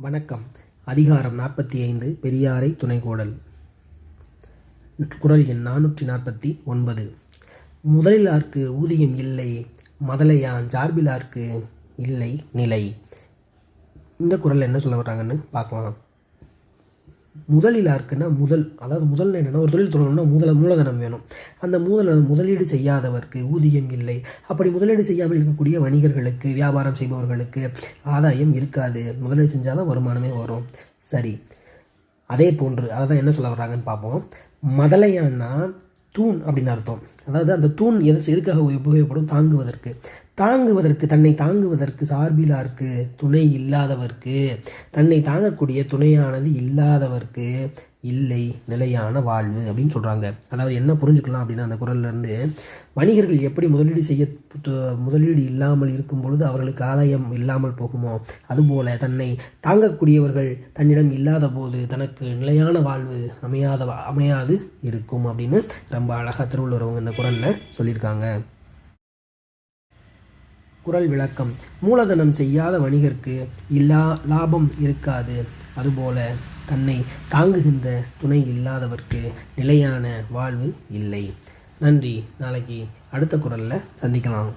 வணக்கம். அதிகாரம் நாற்பத்தி ஐந்து பெரியாரை துணைகோடல் குரல் எண் நானூற்றி நாற்பத்தி ஒன்பது. முதலிலார்க்கு ஊதியம் இல்லை மதலையான் சார்பிலார்க்கு இல்லை நிலை. இந்த குரல் என்ன சொல்ல வர்றாங்கன்னு பார்க்கலாம். முதலில் யாருக்குன்னா முதல் அதாவது முதல் என்னென்னா ஒரு தொழில் தொடங்கணும்னா முதல மூலதனம் வேணும். அந்த மூலதனம் முதலீடு செய்யாதவர்க்கு ஊதியம் இல்லை. அப்படி முதலீடு செய்யாமல் இருக்கக்கூடிய வணிகர்களுக்கு வியாபாரம் செய்பவர்களுக்கு ஆதாயம் இருக்காது. முதலீடு செஞ்சால் தான் வருமானமே வரும். சரி. அதே போன்று அதை தான் என்ன சொல்ல வர்றாங்கன்னு பார்ப்போம். மதலையான்னா தூண் அப்படின்னு அர்த்தம். அதாவது அந்த தூண் எது எதுக்காக உபயோகப்படும்? தாங்குவதற்கு. தாங்குவதற்கு தன்னை தாங்குவதற்கு சார்பிலாருக்கு துணை இல்லாதவர்க்கு. தன்னை தாங்கக்கூடிய துணையானது இல்லாதவர்க்கு. இல்லை நிலையான வாழ்வு அப்படின்னு சொல்கிறாங்க அதாவது என்ன புரிஞ்சுக்கலாம் அப்படின்னா அந்த குரல்லேருந்து வணிகர்கள் எப்படி முதலீடு செய்ய முதலீடு இல்லாமல் இருக்கும் பொழுது அவர்களுக்கு ஆதாயம் இல்லாமல் போகுமோ? அதுபோல தன்னை தாங்கக்கூடியவர்கள் தன்னிடம் இல்லாத போது தனக்கு நிலையான வாழ்வு அமையாத அமையாது இருக்கும் அப்படின்னு ரொம்ப அழகாக திருவள்ளுவர் அவங்க இந்த குரலில் சொல்லியிருக்காங்க. குரல் விளக்கம். மூலதனம் செய்யாத வணிகர்க்கு இல்லா லாபம் இருக்காது. அதுபோல தன்னை தாங்குகின்ற துணை இல்லாதவர்க்கு நிலையான வாழ்வு இல்லை. நன்றி. நாளைக்கு அடுத்த குரலில் சந்திக்கலாம்.